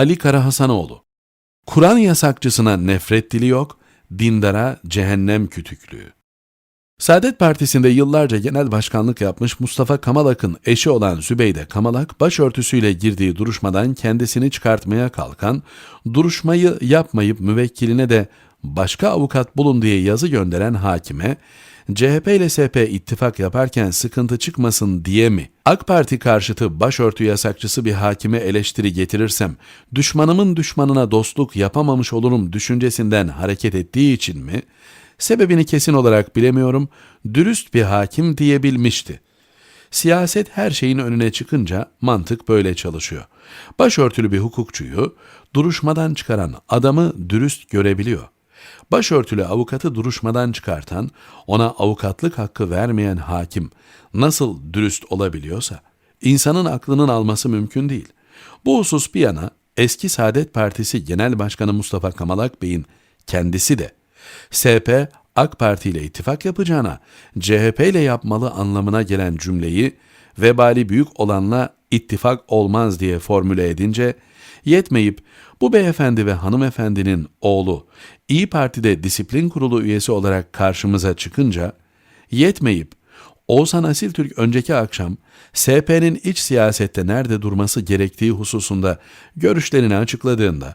Ali Karahasanoğlu Kur'an yasakçısına nefret dili yok, dindara cehennem kütüklüğü. Saadet Partisi'nde yıllarca genel başkanlık yapmış Mustafa Kamalak'ın eşi olan Zübeyde Kamalak, başörtüsüyle girdiği duruşmadan kendisini çıkartmaya kalkan, duruşmayı yapmayıp müvekkiline de başka avukat bulun diye yazı gönderen hakime, CHP ile SP ittifak yaparken sıkıntı çıkmasın diye mi? AK Parti karşıtı başörtü yasakçısı bir hakime eleştiri getirirsem, düşmanımın düşmanına dostluk yapamamış olurum düşüncesinden hareket ettiği için mi? Sebebini kesin olarak bilemiyorum, dürüst bir hakim diyebilmişti. Siyaset her şeyin önüne çıkınca mantık böyle çalışıyor. Başörtülü bir hukukçuyu duruşmadan çıkaran adamı dürüst görebiliyor. Başörtülü avukatı duruşmadan çıkartan, ona avukatlık hakkı vermeyen hakim nasıl dürüst olabiliyorsa, insanın aklının alması mümkün değil. Bu husus bir yana eski Saadet Partisi Genel Başkanı Mustafa Kamalak Bey'in kendisi de SP AK Parti ile ittifak yapacağına CHP ile yapmalı anlamına gelen cümleyi vebali büyük olanla ittifak olmaz diye formüle edince yetmeyip bu beyefendi ve hanımefendinin oğlu İyi Parti'de disiplin kurulu üyesi olarak karşımıza çıkınca yetmeyip Oğuzhan Asil Türk önceki akşam SP'nin iç siyasette nerede durması gerektiği hususunda görüşlerini açıkladığında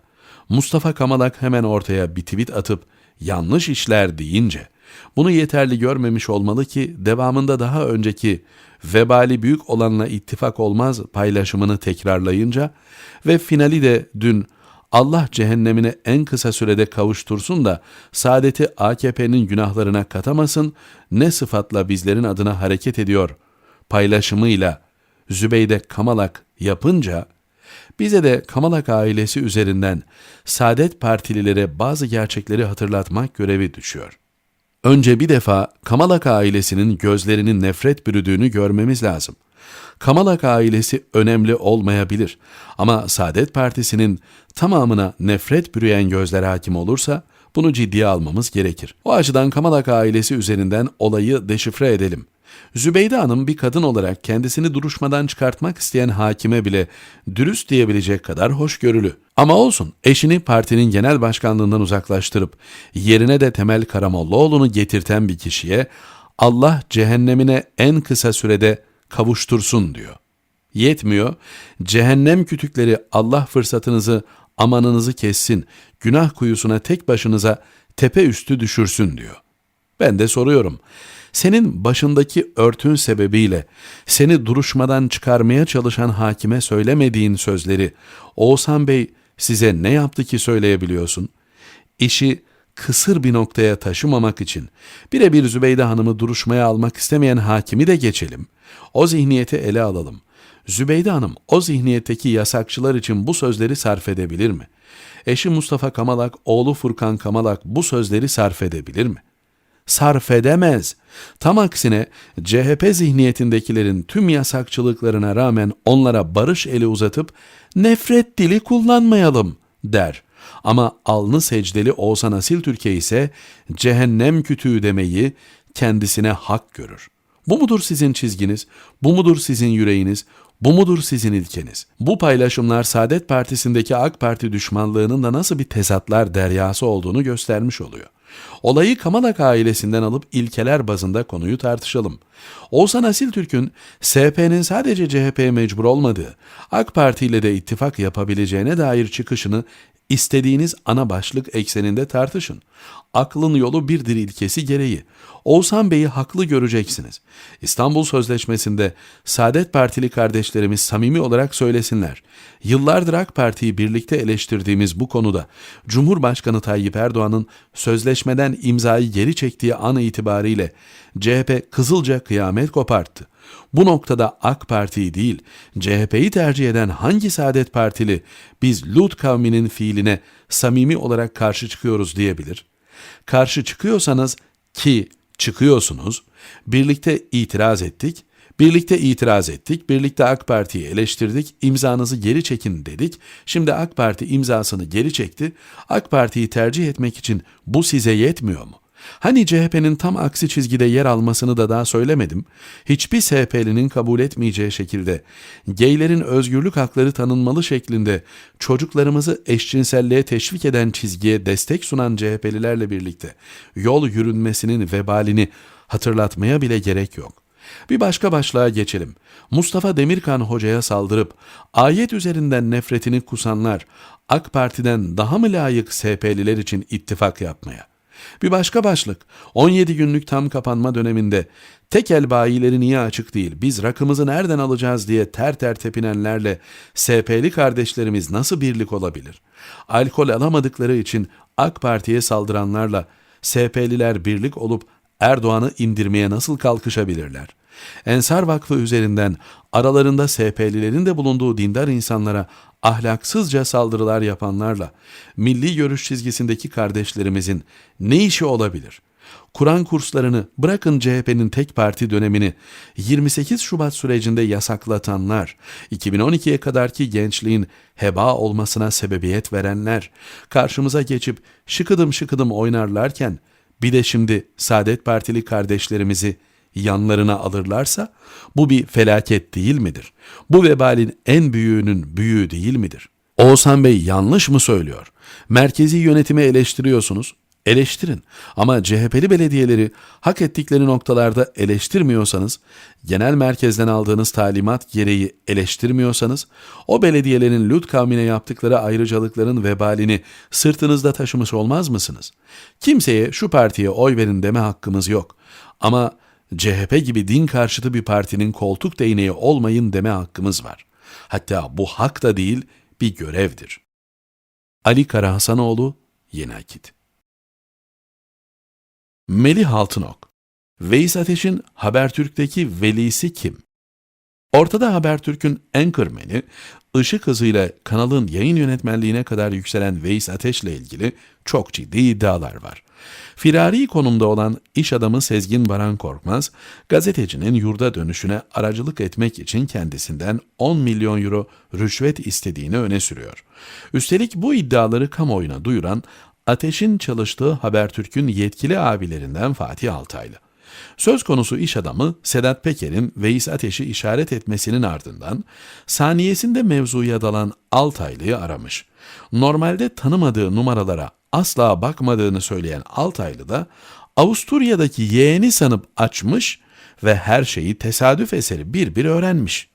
Mustafa Kamalak hemen ortaya bir tweet atıp yanlış işler deyince bunu yeterli görmemiş olmalı ki devamında daha önceki vebali büyük olanla ittifak olmaz paylaşımını tekrarlayınca ve finali de dün Allah cehennemine en kısa sürede kavuştursun da saadeti AKP'nin günahlarına katamasın, ne sıfatla bizlerin adına hareket ediyor paylaşımıyla Zübeyde Kamalak yapınca, bize de Kamalak ailesi üzerinden Saadet Partililere bazı gerçekleri hatırlatmak görevi düşüyor. Önce bir defa Kamalak ailesinin gözlerinin nefret bürüdüğünü görmemiz lazım. Kamalak ailesi önemli olmayabilir ama Saadet Partisi'nin tamamına nefret bürüyen gözler hakim olursa bunu ciddiye almamız gerekir. O açıdan Kamalak ailesi üzerinden olayı deşifre edelim. Zübeyde Hanım bir kadın olarak kendisini duruşmadan çıkartmak isteyen hakime bile dürüst diyebilecek kadar hoşgörülü. Ama olsun eşini partinin genel başkanlığından uzaklaştırıp yerine de Temel Karamollaoğlu'nu getirten bir kişiye Allah cehennemine en kısa sürede kavuştursun diyor. Yetmiyor, cehennem kütükleri Allah fırsatınızı, amanınızı kessin, günah kuyusuna tek başınıza tepe üstü düşürsün diyor. Ben de soruyorum, senin başındaki örtün sebebiyle seni duruşmadan çıkarmaya çalışan hakime söylemediğin sözleri Oğuzhan Bey size ne yaptı ki söyleyebiliyorsun? İşi kısır bir noktaya taşımamak için birebir Zübeyde Hanım'ı duruşmaya almak istemeyen hakimi de geçelim. O zihniyeti ele alalım. Zübeyde Hanım o zihniyetteki yasakçılar için bu sözleri sarf edebilir mi? Eşi Mustafa Kamalak, oğlu Furkan Kamalak bu sözleri sarf edebilir mi? Sarf edemez. Tam aksine CHP zihniyetindekilerin tüm yasakçılıklarına rağmen onlara barış eli uzatıp nefret dili kullanmayalım der. Ama alnı secdeli Oğuzhan Asil Türkiye ise cehennem kütüğü demeyi kendisine hak görür. Bu mudur sizin çizginiz? Bu mudur sizin yüreğiniz? Bu mudur sizin ilkeniz? Bu paylaşımlar Saadet Partisi'ndeki AK Parti düşmanlığının da nasıl bir tezatlar deryası olduğunu göstermiş oluyor. Olayı Kamalak ailesinden alıp ilkeler bazında konuyu tartışalım. Oğuzhan Asil Türk'ün SP'nin sadece CHP'ye mecbur olmadığı, AK Parti ile de ittifak yapabileceğine dair çıkışını istediğiniz ana başlık ekseninde tartışın. Aklın yolu birdir ilkesi gereği. Oğuzhan Bey'i haklı göreceksiniz. İstanbul Sözleşmesi'nde Saadet Partili kardeşlerimiz samimi olarak söylesinler. Yıllardır AK Parti'yi birlikte eleştirdiğimiz bu konuda Cumhurbaşkanı Tayyip Erdoğan'ın sözleşmeden imzayı geri çektiği an itibariyle CHP kızılca kıyamet koparttı. Bu noktada AK Parti'yi değil, CHP'yi tercih eden hangi Saadet Partili biz Lut kavminin fiiline samimi olarak karşı çıkıyoruz diyebilir? Karşı çıkıyorsanız ki çıkıyorsunuz, birlikte itiraz ettik, Birlikte itiraz ettik, birlikte AK Parti'yi eleştirdik, imzanızı geri çekin dedik. Şimdi AK Parti imzasını geri çekti. AK Parti'yi tercih etmek için bu size yetmiyor mu? Hani CHP'nin tam aksi çizgide yer almasını da daha söylemedim. Hiçbir SHP'linin kabul etmeyeceği şekilde geylerin özgürlük hakları tanınmalı şeklinde çocuklarımızı eşcinselliğe teşvik eden çizgiye destek sunan CHP'lilerle birlikte yol yürünmesinin vebalini hatırlatmaya bile gerek yok. Bir başka başlığa geçelim. Mustafa Demirkan hocaya saldırıp ayet üzerinden nefretini kusanlar AK Parti'den daha mı layık SP'liler için ittifak yapmaya? Bir başka başlık. 17 günlük tam kapanma döneminde tekel bayileri niye açık değil? Biz rakımızı nereden alacağız diye ter ter tepinenlerle SP'li kardeşlerimiz nasıl birlik olabilir? Alkol alamadıkları için AK Parti'ye saldıranlarla SP'liler birlik olup Erdoğan'ı indirmeye nasıl kalkışabilirler? Ensar Vakfı üzerinden aralarında SP'lilerin de bulunduğu dindar insanlara ahlaksızca saldırılar yapanlarla milli görüş çizgisindeki kardeşlerimizin ne işi olabilir? Kur'an kurslarını bırakın CHP'nin tek parti dönemini 28 Şubat sürecinde yasaklatanlar, 2012'ye kadarki gençliğin heba olmasına sebebiyet verenler, karşımıza geçip şıkıdım şıkıdım oynarlarken bir de şimdi Saadet Partili kardeşlerimizi yanlarına alırlarsa bu bir felaket değil midir? Bu vebalin en büyüğünün büyüğü değil midir? Oğuzhan Bey yanlış mı söylüyor? Merkezi yönetimi eleştiriyorsunuz. Eleştirin. Ama CHP'li belediyeleri hak ettikleri noktalarda eleştirmiyorsanız, genel merkezden aldığınız talimat gereği eleştirmiyorsanız, o belediyelerin Lut kavmine yaptıkları ayrıcalıkların vebalini sırtınızda taşımış olmaz mısınız? Kimseye şu partiye oy verin deme hakkımız yok. Ama CHP gibi din karşıtı bir partinin koltuk değneği olmayın deme hakkımız var. Hatta bu hak da değil, bir görevdir. Ali Karahasanoğlu, Yeni Akit Melih Altınok Veys Ateş'in Habertürk'teki velisi kim? Ortada Habertürk'ün anchorman'i, ışık hızıyla kanalın yayın yönetmenliğine kadar yükselen Veys Ateş'le ilgili çok ciddi iddialar var. Firari konumda olan iş adamı Sezgin Baran Korkmaz, gazetecinin yurda dönüşüne aracılık etmek için kendisinden 10 milyon euro rüşvet istediğini öne sürüyor. Üstelik bu iddiaları kamuoyuna duyuran Ateş'in çalıştığı Habertürk'ün yetkili abilerinden Fatih Altaylı. Söz konusu iş adamı Sedat Peker'in Veys Ateş'i işaret etmesinin ardından saniyesinde mevzuya dalan Altaylı'yı aramış. Normalde tanımadığı numaralara asla bakmadığını söyleyen Altaylı da Avusturya'daki yeğeni sanıp açmış ve her şeyi tesadüf eseri bir bir öğrenmiş.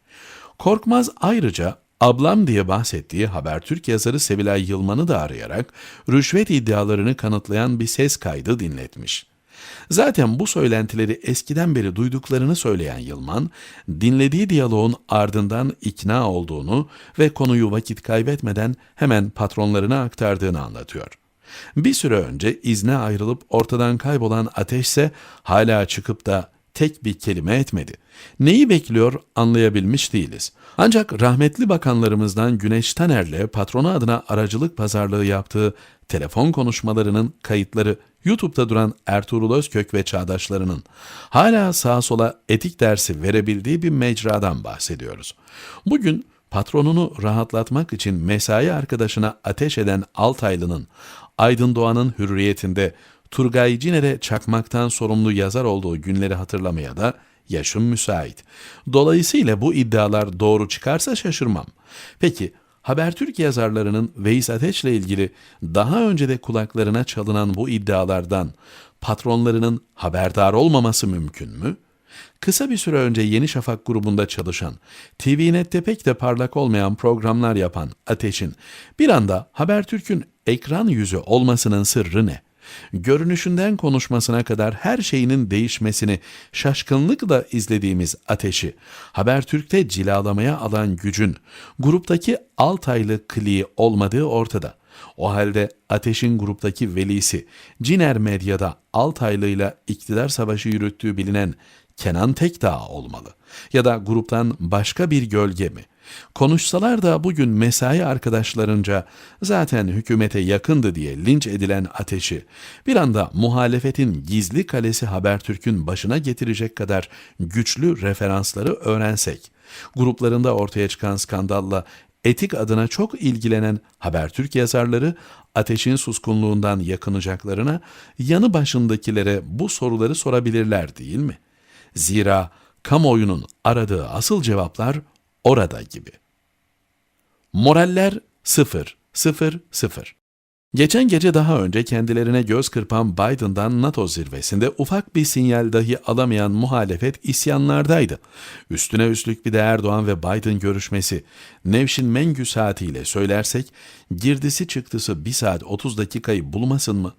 Korkmaz ayrıca ablam diye bahsettiği Habertürk yazarı Sevilay Yılman'ı da arayarak rüşvet iddialarını kanıtlayan bir ses kaydı dinletmiş. Zaten bu söylentileri eskiden beri duyduklarını söyleyen Yılman, dinlediği diyaloğun ardından ikna olduğunu ve konuyu vakit kaybetmeden hemen patronlarına aktardığını anlatıyor. Bir süre önce izne ayrılıp ortadan kaybolan Ateş ise hala çıkıp da tek bir kelime etmedi. Neyi bekliyor anlayabilmiş değiliz. Ancak rahmetli bakanlarımızdan Güneş Taner'le patronu adına aracılık pazarlığı yaptığı telefon konuşmalarının kayıtları YouTube'da duran Ertuğrul Özkök ve çağdaşlarının hala sağa sola etik dersi verebildiği bir mecradan bahsediyoruz. Bugün patronunu rahatlatmak için mesai arkadaşına ateş eden Altaylı'nın Aydın Doğan'ın hürriyetinde Turgay Ciner'e çakmaktan sorumlu yazar olduğu günleri hatırlamaya da yaşım müsait. Dolayısıyla bu iddialar doğru çıkarsa şaşırmam. Peki Habertürk yazarlarının Veys Ateş'le ilgili daha önce de kulaklarına çalınan bu iddialardan patronlarının haberdar olmaması mümkün mü? Kısa bir süre önce Yeni Şafak grubunda çalışan, TVNet'te pek de parlak olmayan programlar yapan Ateş'in bir anda Habertürk'ün ekran yüzü olmasının sırrı ne? Görünüşünden konuşmasına kadar her şeyinin değişmesini şaşkınlıkla izlediğimiz Ateş'i, Habertürk'te cilalamaya alan gücün, gruptaki Altaylı kliği olmadığı ortada. O halde Ateş'in gruptaki velisi, Ciner Medya'da Altaylı ile iktidar savaşı yürüttüğü bilinen Kenan Tekdağ olmalı. Ya da gruptan başka bir gölge mi? Konuşsalar da bugün mesai arkadaşlarınca zaten hükümete yakındı diye linç edilen ateşi bir anda muhalefetin gizli kalesi Habertürk'ün başına getirecek kadar güçlü referansları öğrensek, gruplarında ortaya çıkan skandalla etik adına çok ilgilenen Habertürk yazarları ateşin suskunluğundan yakınacaklarına yanı başındakilere bu soruları sorabilirler değil mi? Zira kamuoyunun aradığı asıl cevaplar orada gibi. Moraller 0, 0, 0. Geçen gece daha önce kendilerine göz kırpan Biden'dan NATO zirvesinde ufak bir sinyal dahi alamayan muhalefet isyanlardaydı. Üstüne üstlük bir de Erdoğan ve Biden görüşmesi. Nevşin Mengü saatiyle söylersek girdisi çıktısı 1 saat 30 dakikayı bulmasın mı?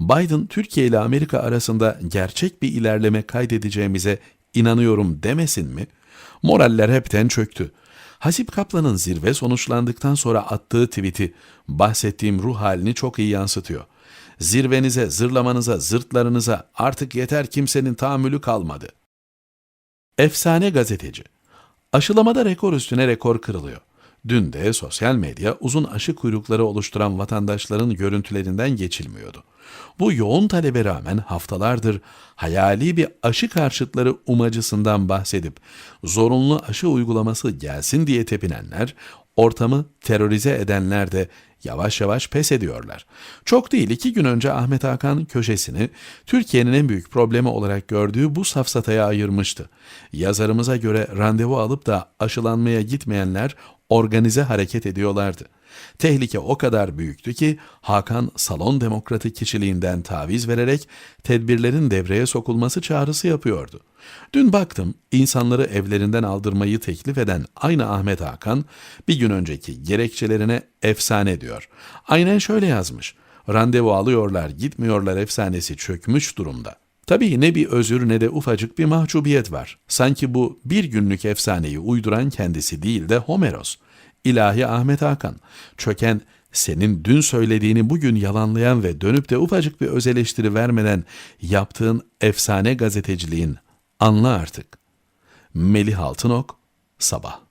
Biden Türkiye ile Amerika arasında gerçek bir ilerleme kaydedeceğimize inanıyorum demesin mi? Moraller hepten çöktü. Hasip Kaplan'ın zirve sonuçlandıktan sonra attığı tweet'i bahsettiğim ruh halini çok iyi yansıtıyor. Zirvenize, zırlamanıza, zırtlarınıza artık yeter kimsenin tahammülü kalmadı. Efsane gazeteci. Aşılamada rekor üstüne rekor kırılıyor. Dün de sosyal medya uzun aşı kuyrukları oluşturan vatandaşların görüntülerinden geçilmiyordu. Bu yoğun talebe rağmen haftalardır hayali bir aşı karşıtları umacısından bahsedip zorunlu aşı uygulaması gelsin diye tepinenler, ortamı terörize edenler de yavaş yavaş pes ediyorlar. Çok değil iki gün önce Ahmet Hakan köşesini Türkiye'nin en büyük problemi olarak gördüğü bu safsataya ayırmıştı. Yazarımıza göre randevu alıp da aşılanmaya gitmeyenler organize hareket ediyorlardı. Tehlike o kadar büyüktü ki Hakan salon demokratı kişiliğinden taviz vererek tedbirlerin devreye sokulması çağrısı yapıyordu. Dün baktım insanları evlerinden aldırmayı teklif eden aynı Ahmet Hakan bir gün önceki gerekçelerine efsane diyor. Aynen şöyle yazmış. Randevu alıyorlar gitmiyorlar efsanesi çökmüş durumda. Tabii ne bir özür ne de ufacık bir mahcubiyet var. Sanki bu bir günlük efsaneyi uyduran kendisi değil de Homeros. İlahi Ahmet Hakan, çöken senin dün söylediğini bugün yalanlayan ve dönüp de ufacık bir öz eleştiri vermeden yaptığın efsane gazeteciliğin anla artık. Melih Altınok, Sabah